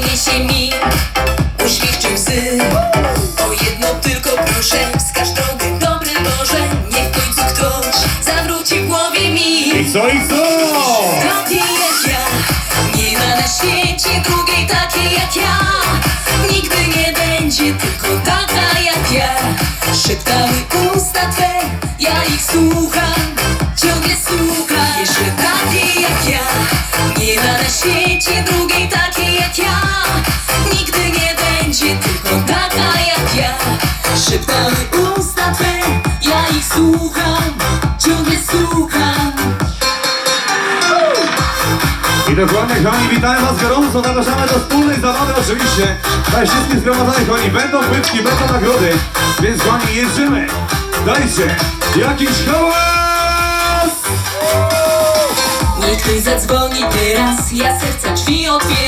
przyniesie mi uśmiech czy łzy. O jedno tylko proszę, wskaż drogę, dobry Boże, niech w końcu ktoś zawróci w głowie mi. I co, i co? Takiej jak ja, nie ma na świecie drugiej takiej jak ja. Nigdy nie będzie Szeptały usta Twe, ja ich słucham, ciągle słucham. Jeszcze takiej jak ja, nie ma na świecie drugiej takiej jak ja. Nigdy nie będzie tylko taka jak ja. Szeptały usta Twe, ja ich słucham, I dokładnie, kochani, witamy was gorąco, zapraszamy do wspólnej zabawy oczywiście. Tutaj wszystkich zgromadzonych, kochani, będą byczki, będą nagrody, więc kochani, jedziemy. Dajcie jakiś hałas! Niech ktoś zadzwoni teraz, ja serca drzwi otwieram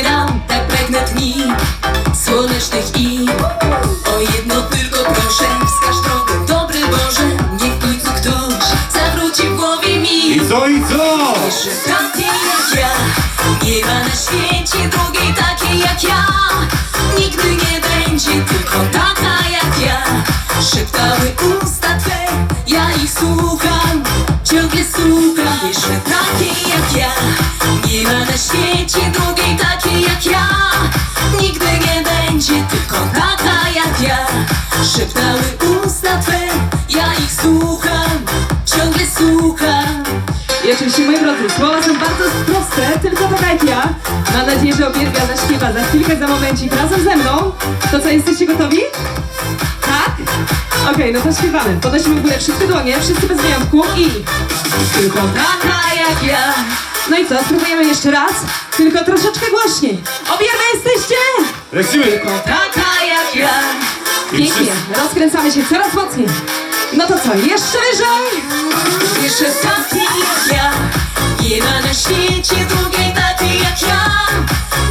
Nie ma na świecie drugiej takiej jak ja. Nigdy nie będzie tylko taka jak ja. Szeptały usta Twe, ja ich słucham. Ciągle słucham Jeszcze takiej jak ja. Nie ma na świecie drugiej takiej jak ja. Nigdy nie będzie tylko taka jak ja. Szeptały usta Twe, ja ich słucham. Ciągle słucham I oczywiście, moi drodzy, słowa są bardzo proste, tylko tak jak ja. Mam nadzieję, że obierwia zaśpiewa za chwilkę, za momencik razem ze mną. To co, jesteście gotowi? Tak? Okej, no to śpiewamy. Podnosimy w górę wszystkie dłonie, wszyscy bez wyjątku i... Tylko taka jak ja. No i co, spróbujemy jeszcze raz? Tylko troszeczkę głośniej. Obierwia jesteście? Lecimy! Taka jak ja. Pięknie, rozkręcamy się coraz mocniej. No to co, jeszcze wyżej? Jeszcze takiej jak ja Nie ma na świecie drugiej takiej jak ja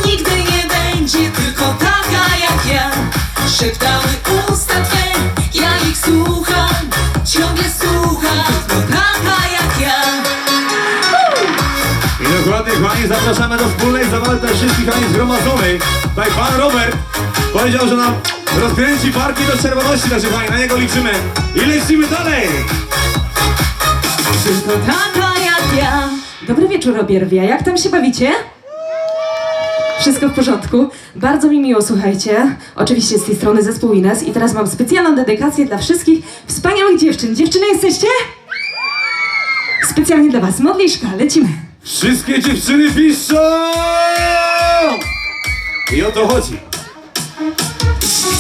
Nigdy nie będzie tylko taka jak ja Szeptały usta Twe, ja ich słucham Ciągle słucham, tylko taka jak ja I dokładnie, kochani, zapraszamy do wspólnej zabawy tutaj wszystkich, kochani, zgromadzonych. Tutaj pan Robert powiedział, że nam rozkręci parki do czerwoności, także kochani, na niego liczymy. I lecimy dalej! Tylko taka jak ja. Dobry wieczór, Obierwia. Jak tam się bawicie? Wszystko w porządku. Bardzo mi miło, słuchajcie. Oczywiście z tej strony zespół Ines i teraz mam specjalną dedykację dla wszystkich wspaniałych dziewczyn. Dziewczyny jesteście? Specjalnie dla was. Modliszka, lecimy. Wszystkie dziewczyny piszą! I o to chodzi.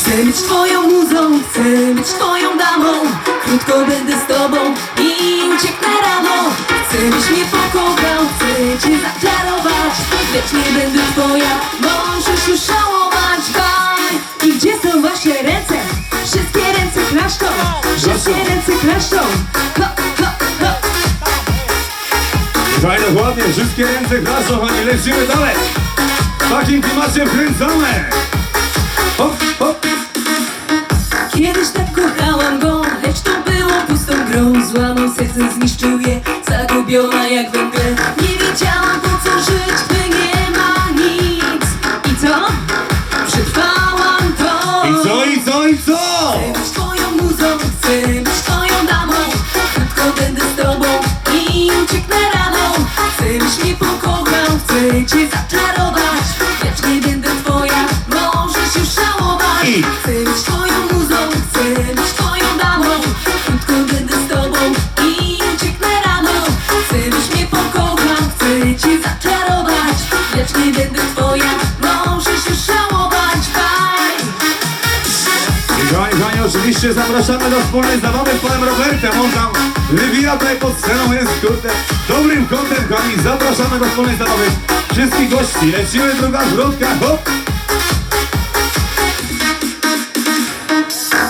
Chcę być twoją muzą, chcę być twoją damą Krótko będę z tobą i ucieknę rano Chcę byś mnie pokochał, chcę cię zaczarować Lecz nie będę twoja, możesz już żałować Bye. I gdzie są wasze ręce? Wszystkie ręce klaszczą. Wszystkie ręce klaszczą. Ho, ładnie, wszystkie ręce klaszą, kochani, lecimy dalej. W takim klimacie wkręcamy. Zagubiona jak węgle Nie wiedziałam po co żyć, gdy nie ma nic. I co? Przetrwałam to. I co, i co, i co? Chcę być twoją muzą, chcę być twoją damą. Krótko będę z tobą i ucieknę rano Chcę byś mnie pokochał, chcę cię zaczarować. Lecz nie będę twoja, możesz już żałować. I- Lecz nie będę twoja, możesz już żałować I kochani, kochani, oczywiście zapraszamy do wspólnej zabawy z panem Robertem. On tam wywija tutaj pod sceną, jest kurde dobrym kątem, kochani. Zapraszamy do wspólnej zabawy wszystkich gości. Lecimy druga zwrotka, hop.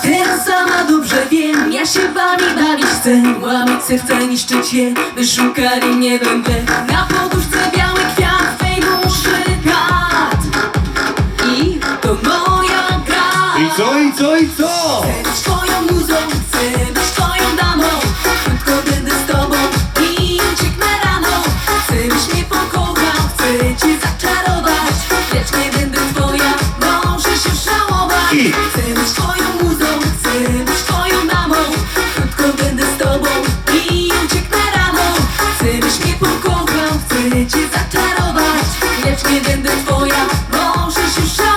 Teraz sama dobrze wiem, ja się wami bawić chcę Łamać serce, niszczyć je, by szukali mnie węgle Na poduszce biały Co i co i co? Chcę być twoją muzą, chcę być twoją damą. Krótko będę z tobą i ucieknę rano Chcę byś mnie pokochał, chcę cię zaczarować. Lecz nie będę twoja, możesz już żałować. I... Być twoją muzą, chcę być twoją damą. Krótko będę z tobą i ucieknę rano Chcę byś mnie pokochał, chcę cię zaczarować. Twoja, możesz już żałować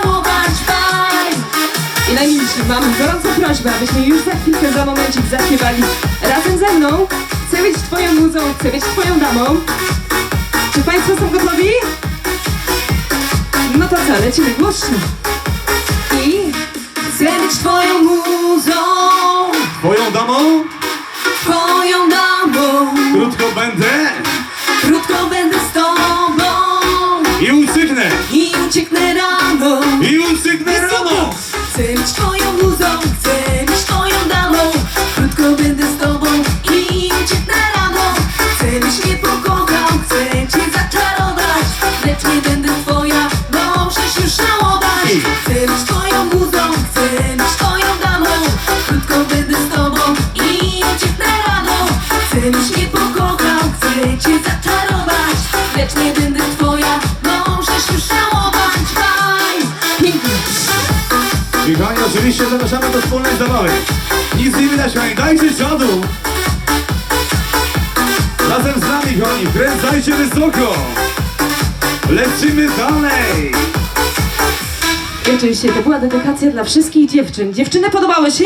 mam gorącą prośbę, abyśmy już za chwilkę, za momencik zaśpiewali razem ze mną. Chcę być twoją muzą, chcę być twoją damą. Czy państwo są gotowi? No to co, lecimy głośno. I Chcę być twoją muzą, Twoją damą twoją damą krótko będę Krótko będę z tobą i usygnę, i ucieknę rano i usygnę rano. Chcę być twoją muzą, chcę być twoją damą. Krótko będę z tobą i ucieknę rano. Chcę byś mnie pokochał, chcę cię zaczarować. Lecz nie będę twoja, możesz już żałować Chcę być twoją muzą, chcę Kochani, oczywiście zapraszamy do wspólnej zabawy. Nic nie widać, kochani, dajcie czadu. Razem z nami, kochani, kręcajcie wysoko. Lecimy dalej. Oczywiście to była dedykacja dla wszystkich dziewczyn. Dziewczyny podobały się?